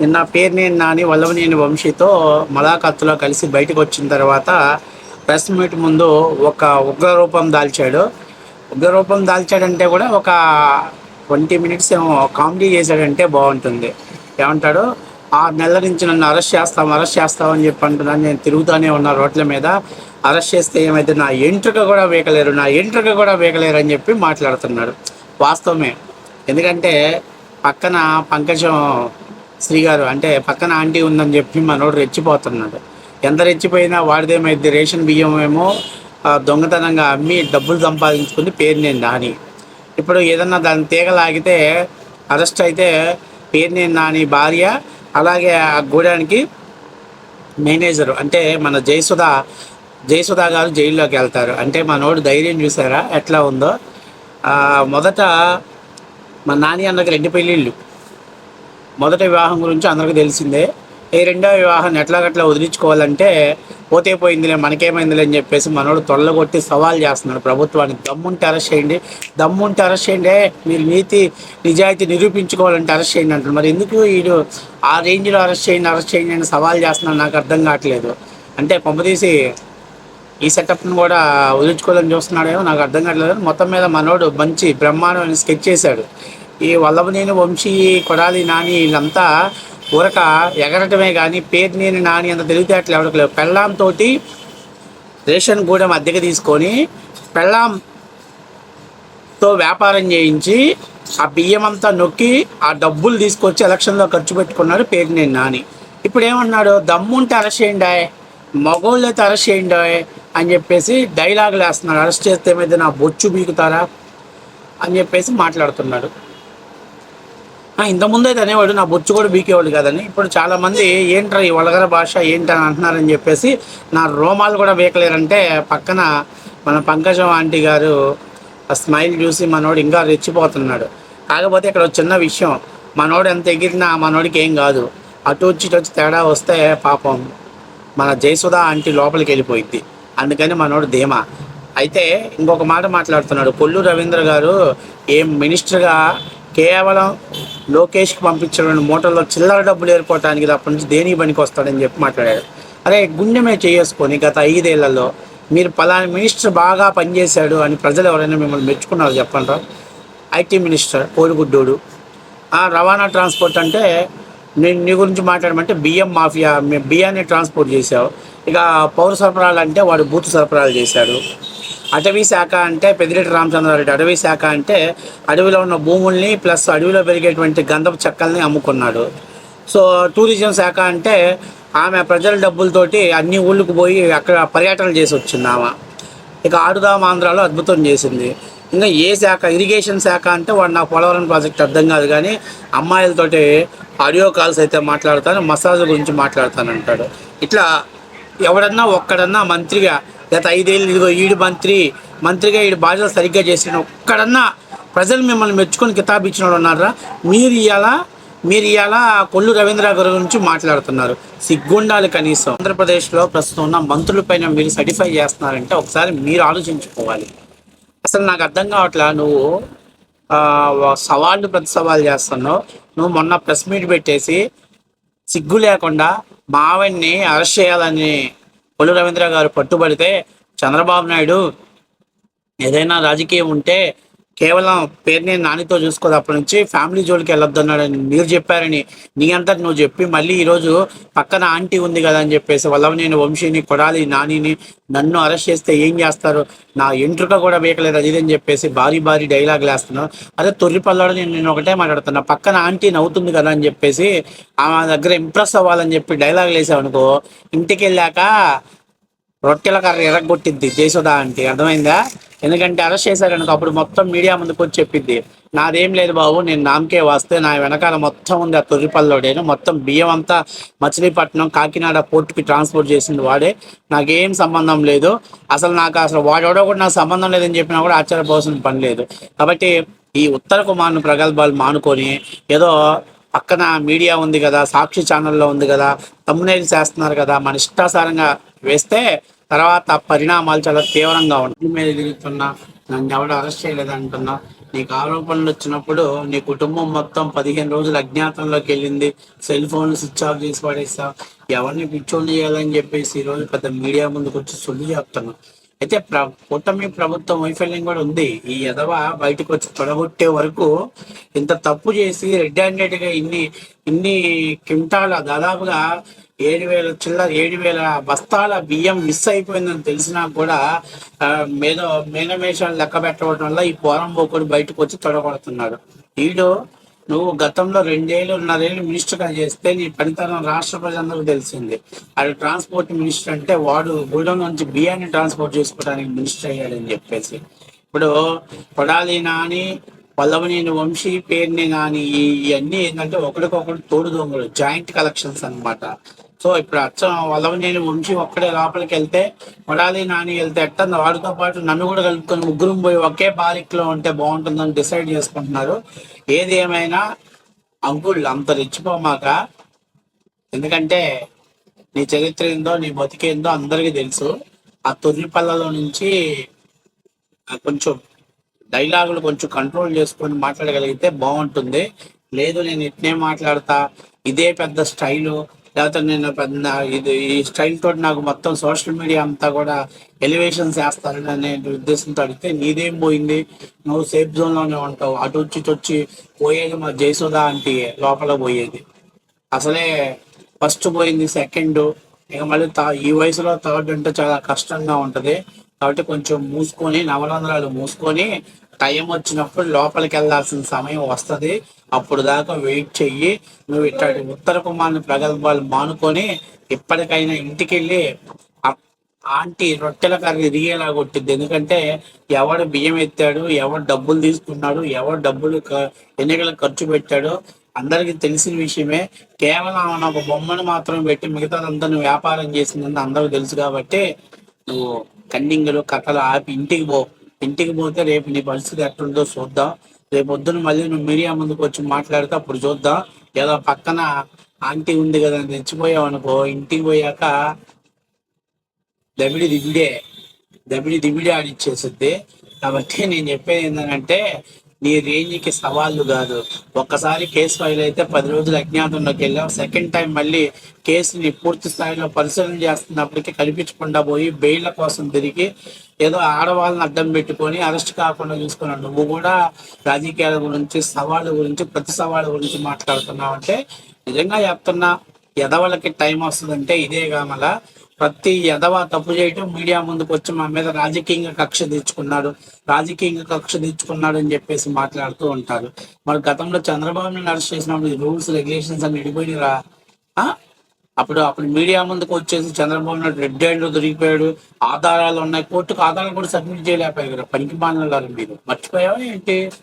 నిన్న పేరునేని నాని వల్లవనేని వంశీతో మలాఖత్తులో కలిసి బయటకు వచ్చిన తర్వాత ప్రెస్ మీట్ ముందు ఒక ఉగ్రరూపం దాల్చాడు. ఉగ్రరూపం దాల్చాడంటే కూడా ఒక ట్వంటీ మినిట్స్ ఏమో కామెడీ చేశాడంటే బాగుంటుంది. ఏమంటాడు? ఆరు నెలల నుంచి నన్ను అరెస్ట్ చేస్తాం అరెస్ట్ చేస్తాం అని చెప్పి అంటున్నాను. నేను తిరుగుతూనే ఉన్నా రోడ్ల మీద. అరెస్ట్ చేస్తే ఏమైతే నా ఎంట్రుక కూడా వేయలేరు నా ఎంట్రుక కూడా వేయలేరు అని చెప్పి మాట్లాడుతున్నాడు. వాస్తవమే. ఎందుకంటే పక్కన పంకజం శ్రీగారు అంటే పక్కన ఆంటీ ఉందని చెప్పి మనోడు రెచ్చిపోతున్నాడు. ఎంత రెచ్చిపోయినా వాడిదేమైంది రేషన్ బియ్యం ఏమో ఆ, దొంగతనంగా అమ్మి డబ్బులు సంపాదించుకుని పేరునేను నాని ఇప్పుడు ఏదన్నా దాన్ని తీగలాగితే అరెస్ట్ అయితే పేరునేను నాని భార్య అలాగే ఆ గూడానికి మేనేజరు అంటే మన జయసుధ జయసుధ గారు జైల్లోకి వెళ్తారు. అంటే మనోడు ధైర్యం చూసారా? ఎట్లా ఉందో? మొదట మా నాని అన్నకి రెండు పెళ్ళిళ్ళు. మొదటి వివాహం గురించి అందరికీ తెలిసిందే. ఈ రెండో వివాహాన్ని ఎట్లాగట్లా వదిలించుకోవాలంటే పోతే పోయిందిలే మనకేమైందిలే అని చెప్పేసి మనోడు తొల్లగొట్టి సవాల్ చేస్తున్నాడు ప్రభుత్వానికి దమ్ముంటే అరెస్ట్ చేయండి దమ్ముంటే అరెస్ట్ చేయండి మీరు నీతి నిజాయితీ నిరూపించుకోవాలంటే అరెస్ట్ చేయండి అంటారు మరి ఎందుకు వీడు ఆ రేంజ్లో అరెస్ట్ చేయండి అరెస్ట్ చేయండి అని సవాల్ చేస్తున్నాడు నాకు అర్థం కావట్లేదు. అంటే పంపదీసి ఈ సెటప్ను కూడా వదిలించుకోవాలని చూస్తున్నాడేమో నాకు అర్థం కావట్లేదు. మొత్తం మీద మనోడు మంచి బ్రహ్మాండమైన స్కెచ్ చేశాడు. ఈ వల్లభనేని వంశీ కొడాలి నాని వీళ్ళంతా ఊరక ఎగరటమే కానీ పేరునేని నాని అంత తెలివితేటలు ఎవరికి లేవు. పెళ్ళాంతో రేషన్ గూడెం అద్దెకి తీసుకొని పెళ్ళాంతో వ్యాపారం చేయించి ఆ బియ్యం అంతా నొక్కి ఆ డబ్బులు తీసుకొచ్చి ఎలక్షన్లో ఖర్చు పెట్టుకున్నాడు పేరునేని నాని. ఇప్పుడు ఏమన్నాడు దమ్ముంటే అరెస్ట్ చేయండి మగోళ్ళు అయితే అరెస్ట్ చేయండి అని చెప్పేసి డైలాగులు వేస్తున్నాడు. అరెస్ట్ చేస్తే ఏమైతే నా బొచ్చు బీకుతారా? అని చెప్పేసి మాట్లాడుతున్నాడు. ఇంతకుముందు అయితే అనేవాడు నా బొచ్చు కూడా బీకేవాడు కాదని. ఇప్పుడు చాలా మంది ఏంట్రా ఈ వలగర భాష ఏంటని అంటున్నారని చెప్పేసి నా రోమాలు కూడా బీకలేరంటే పక్కన మన పంకజం ఆంటీ గారు ఆ స్మైల్ చూసి మనోడు ఇంకా రెచ్చిపోతున్నాడు. కాకపోతే ఇక్కడ చిన్న విషయం మనోడు ఎంత ఎగిరినా మనోడికి ఏం కాదు. అటు వచ్చి ఇటు వచ్చి తేడా వస్తే పాపం మన జయసుధ ఆంటీ లోపలికి వెళ్ళిపోయింది. అందుకని మనోడు ధీమా. అయితే ఇంకొక మాట మాట్లాడుతున్నాడు. కొల్లు రవీంద్ర గారు ఏం మినిస్టర్గా కేవలం లోకేష్కి పంపించిన మూటల్లో చిల్లర డబ్బులు ఏర్పడటానికి అప్పటి నుంచి దేనికి పనికి వస్తాడని చెప్పి మాట్లాడాడు. అరే గుండెమే చేసుకొని గత ఐదేళ్ళలో మీరు పలానా మినిస్టర్ బాగా పనిచేశాడు అని ప్రజలు ఎవరైనా మిమ్మల్ని మెచ్చుకున్నారు చెప్పండి ఐటీ మినిస్టర్ కోడిగుడ్డోడు. ఆ రవాణా ట్రాన్స్పోర్ట్ అంటే నేను నీ గురించి మాట్లాడమంటే బియ్యం మాఫియా బియ్యాన్ని ట్రాన్స్పోర్ట్ చేశావు. ఇక పౌర సరఫరాలు అంటే వాడు బూత్ సరఫరాలు చేశాడు. అటవీ శాఖ అంటే పెద్దిరెడ్డి రామచంద్రారెడ్డి అటవీ శాఖ అంటే అడవిలో ఉన్న భూముల్ని ప్లస్ అడవిలో పెరిగేటువంటి గంధపు చెక్కల్ని అమ్ముకున్నాడు. సో టూరిజం శాఖ అంటే ఆమె ప్రజల డబ్బులతోటి అన్ని ఊళ్ళకు పోయి అక్కడ పర్యటనలు చేసి వచ్చింది ఆమె ఇక ఆడుదాం ఆంధ్రాలో అద్భుతం చేసింది. ఇంకా ఏ శాఖ? ఇరిగేషన్ శాఖ అంటే వాడు నా పోలవరం ప్రాజెక్ట్ అర్థం కాదు కానీ అమ్మాయిలతోటి ఆడియో కాల్స్ అయితే మాట్లాడతాను మసాజ్ గురించి మాట్లాడతాను అంటాడు ఇట్లా ఎవడన్నా ఒక్కడన్నా మంత్రిగా గత ఐదేళ్ళు ఇదిగో ఈడు మంత్రి మంత్రిగా ఈడు బాధ్యత సరిగ్గా చేసిన ఒక్కడన్నా ప్రజలు మిమ్మల్ని మెచ్చుకొని కితాబిచ్చిన వాళ్ళు ఉన్నారా? మీరు ఇలా మీరు ఇలా కొల్లు రవీంద్ర గారి గురించి మాట్లాడుతున్నారు. సిగ్గుండాలి కనీసం. ఆంధ్రప్రదేశ్లో ప్రస్తుతం ఉన్న మంత్రులపైన మీరు సర్టిఫై చేస్తున్నారంటే ఒకసారి మీరు ఆలోచించుకోవాలి. అసలు నాకు అర్థం కావట్లా నువ్వు సవాళ్ళు ప్రతి సవాల్ చేస్తున్నావు. నువ్వు మొన్న ప్రెస్ మీట్ పెట్టేసి సిగ్గు లేకుండా మావన్ని అరెస్ట్ చేయాలని కొల్లు రవీంద్ర గారు పట్టుబడితే చంద్రబాబు నాయుడు ఏదైనా రాజకీయం ఉంటే కేవలం పేరుని నానితో చూసుకోదు. అప్పటి నుంచి ఫ్యామిలీ జోలికి వెళ్ళొద్దన్నాడని మీరు చెప్పారని నీ అంతటి నువ్వు చెప్పి మళ్ళీ ఈరోజు పక్కన ఆంటీ ఉంది కదా అని చెప్పేసి వల్ల నేను వంశీని కొడాలి నానిని నన్ను అరెస్ట్ చేస్తే ఏం చేస్తారు? నా ఎంట్రుక కూడా వేయకలేదు అది అని చెప్పేసి భారీ భారీ డైలాగులు వేస్తున్నావు అదే తొర్రిపల్లాడు నేను నేను ఒకటే మాట్లాడుతున్నా. పక్కన ఆంటీ నవ్వుతుంది కదా అని చెప్పేసి ఆమె దగ్గర ఇంప్రెస్ అవ్వాలని చెప్పి డైలాగులు వేసావనుకో ఇంటికి వెళ్ళాక రొట్టెల కర్ర ఎరగొట్టిద్ది జయసుధ అంటే అర్థమైందా? ఎందుకంటే అరెస్ట్ చేశారనుకో అప్పుడు మొత్తం మీడియా ముందుకు వచ్చి చెప్పింది నాదేం లేదు బాబు నేను నామకే వస్తే నా వెనకాల మొత్తం ఉంది ఆ తొర్రిపల్లోడేను మొత్తం బియ్యం అంతా మచిలీపట్నం కాకినాడ పోర్టుకి ట్రాన్స్పోర్ట్ చేసింది వాడే నాకేం సంబంధం లేదు అసలు నాకు అసలు వాడెవడో కూడా నాకు సంబంధం లేదని చెప్పినా కూడా ఆశ్చర్యపోవాల్సిన పని లేదు. కాబట్టి ఈ ఉత్తర కుమార్ను ప్రగల్భాలు మానుకొని ఏదో పక్కన మీడియా ఉంది కదా సాక్షి ఛానల్లో ఉంది కదా తమ్మునేలు చేస్తున్నారు కదా మన ఇష్టాసారంగా వేస్తే తర్వాత పరిణామాలు చాలా తీవ్రంగా ఉంటాయి మీద తిరుగుతున్నా నన్ను ఎవడు అరెస్ట్ చేయలేదంటున్నా నీకు ఆరోపణలు వచ్చినప్పుడు నీ కుటుంబం మొత్తం పదిహేను రోజులు అజ్ఞాతంలోకి వెళ్ళింది సెల్ ఫోన్ స్విచ్ ఆఫ్ చేసి పడేస్తావు ఎవరిని పిచ్చోని చేయాలని చెప్పేసి ఈ రోజు పెద్ద మీడియా ముందుకు వచ్చి సొల్లు చెప్తున్నావు అయితే ప్ర కూటమి ప్రభుత్వం వైఫల్యం కూడా ఉంది. ఈ ఎదవ బయటకు వచ్చి తొడగొట్టే వరకు ఇంత తప్పు చేసి రెడ్ హ్యాండెడ్గా ఇన్ని ఇన్ని కింటాల దాదాపుగా ఏడు వేల చిల్లర ఏడు వేల బస్తాల బియ్యం మిస్ అయిపోయిందని తెలిసినా కూడా ఆ, మేదో మేనమేషాలు లెక్క పెట్టడం వల్ల ఈ పోరం పోకుడు బయటకు వచ్చి తొడగొడుతున్నాడు వీడు నువ్వు గతంలో రెండేళ్ళు ఉన్నరేళ్ళు మినిస్టర్గా చేస్తే నీ పనితనం రాష్ట్ర ప్రజలందరికీ తెలిసింది. అది ట్రాన్స్పోర్ట్ మినిస్టర్ అంటే వాడు గూడెం నుంచి బియ్యాన్ని ట్రాన్స్పోర్ట్ చేసుకోవడానికి మినిస్టర్ అయ్యాడని చెప్పేసి. ఇప్పుడు కొడాలి నాని పల్లవనేని వంశీ పేరుని నాని ఇవన్నీ ఏంటంటే ఒకరికొకరు తోడు దొంగలు జాయింట్ కలెక్షన్స్ అన్నమాట. సో ఇప్పుడు అచ్చం వల్లవనేని వంశీ ఒక్కడే లోపలికి వెళ్తే వడాలి నాని వెళ్తే ఎట్ట వాడితో పాటు నన్ను కూడా కలుపుకొని ముగ్గురు పోయి ఒకే బారిక్లో ఉంటే బాగుంటుందని డిసైడ్ చేసుకుంటున్నారు. ఏది ఏమైనా అంకుల్ అంత రెచ్చిపోమాక ఎందుకంటే నీ చరిత్ర ఏందో నీ బతికేందో అందరికీ తెలుసు. ఆ తొర్రిపల్లలో నుంచి కొంచెం డైలాగులు కొంచెం కంట్రోల్ చేసుకొని మాట్లాడగలిగితే బాగుంటుంది. లేదు నేను ఇట్నే మాట్లాడతా ఇదే పెద్ద స్టైలు లేకపోతే నేను పెద్ద ఇది ఈ స్టైల్ తోటి నాకు మొత్తం సోషల్ మీడియా అంతా కూడా ఎలివేషన్స్ వేస్తారని అనే ఉద్దేశంతో అడిగితే నీదేం పోయింది? నువ్వు సేఫ్ జోన్లోనే ఉంటావు. అటు వచ్చి ఇటు వచ్చి పోయేది మా జయసుధ అంటే లోపల పోయేది. అసలే ఫస్ట్ పోయింది సెకండ్. ఇక మళ్ళీ త ఈ వయసులో థర్డ్ అంటే చాలా కష్టంగా ఉంటది. కాబట్టి కొంచెం మూసుకొని నవరంధ్రాలు మూసుకొని టైం వచ్చినప్పుడు లోపలికి వెళ్ళాల్సిన సమయం వస్తది. అప్పుడు దాకా వెయిట్ చెయ్యి. నువ్వు ఇట్లాంటి ఉత్తర కుమార్ని ప్రగల్భాలు మానుకొని ఇప్పటికైనా ఇంటికి వెళ్ళి ఆంటీ రొట్టెల కర్రీ రిగేలా కొట్టింది ఎందుకంటే ఎవడు బియ్యం ఎత్తాడు ఎవడు డబ్బులు తీసుకున్నాడు ఎవడు డబ్బులు క- ఎన్నికలకు ఖర్చు పెట్టాడు అందరికీ తెలిసిన విషయమే. కేవలం ఆమె ఒక బొమ్మను మాత్రం పెట్టి మిగతాదంతా నువ్వు వ్యాపారం చేసిందని అందరూ తెలుసు కాబట్టి నువ్వు కన్నింగులు కథలు ఆపి ఇంటికి పో. ఇంటికి పోతే రేపు నీ పరిస్థితి ఎట్లుందో చూద్దాం. రేపు పొద్దున మళ్ళీ నువ్వు మీడియా ముందుకు వచ్చి మాట్లాడితే అప్పుడు చూద్దాం. ఏదో పక్కన ఆంటీ ఉంది కదా అని తెచ్చిపోయావు అనుకో ఇంటికి పోయాక దబిడి దిబిడే దబిడి దిబిడి ఆడిచ్చేస్తుంది కాబట్టి నేను చెప్పేది ఏంటంటే నీ రేంజ్కి సవాళ్ళు కాదు. ఒక్కసారి కేసు ఫైల్ అయితే పది రోజులు అజ్ఞాతంలోకి వెళ్ళావు. సెకండ్ టైం మళ్ళీ కేసుని పూర్తి స్థాయిలో పరిశీలన చేస్తున్నప్పటికీ కనిపించకుండా పోయి బెయిల్ కోసం తిరిగి ఏదో ఆడవాళ్ళని అడ్డం పెట్టుకొని అరెస్ట్ కాకుండా చూసుకున్నాడు నువ్వు కూడా రాజకీయాల గురించి సవాళ్ళ గురించి ప్రతి సవాళ్ళ గురించి మాట్లాడుతున్నావు అంటే నిజంగా చెప్తున్నా ఎదవలకి టైం వస్తుందంటే ఇదే కామలా. ప్రతి ఎదవ తప్పు చేయటం మీడియా ముందుకు వచ్చి మా మీద రాజకీయంగా కక్ష తెచ్చుకున్నాడు రాజకీయంగా కక్ష తెచ్చుకున్నాడు అని చెప్పేసి మాట్లాడుతూ ఉంటారు. మరి గతంలో చంద్రబాబుని అరెస్ట్ చేసినప్పుడు రూల్స్ రెగ్యులేషన్స్ అన్ని విడిపోయినరా అప్పుడు అప్పుడు మీడియా ముందుకు వచ్చేసి చంద్రబాబు నాయుడు రెడ్ హ్యాండ్లో దొరికిపోయాడు. ఆధారాలు ఉన్నాయి. కోర్టుకు ఆధారాలు కూడా సబ్మిట్ చేయలేకపోయారు కదా పనికి మానలారు మీరు. మర్చిపోయావా ఏంటి?